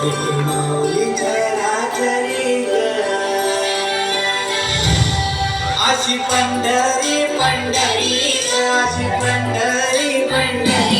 अशी पंढरी पंढरी अशी पंढरी पंढरी.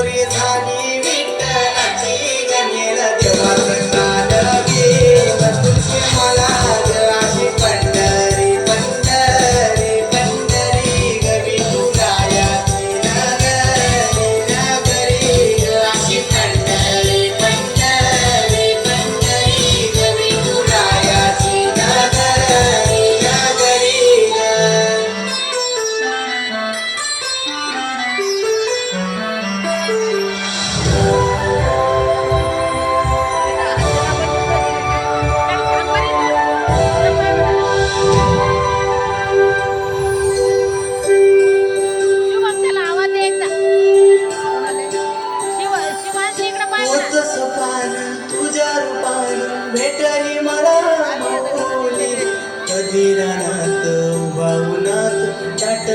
করে জানি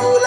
la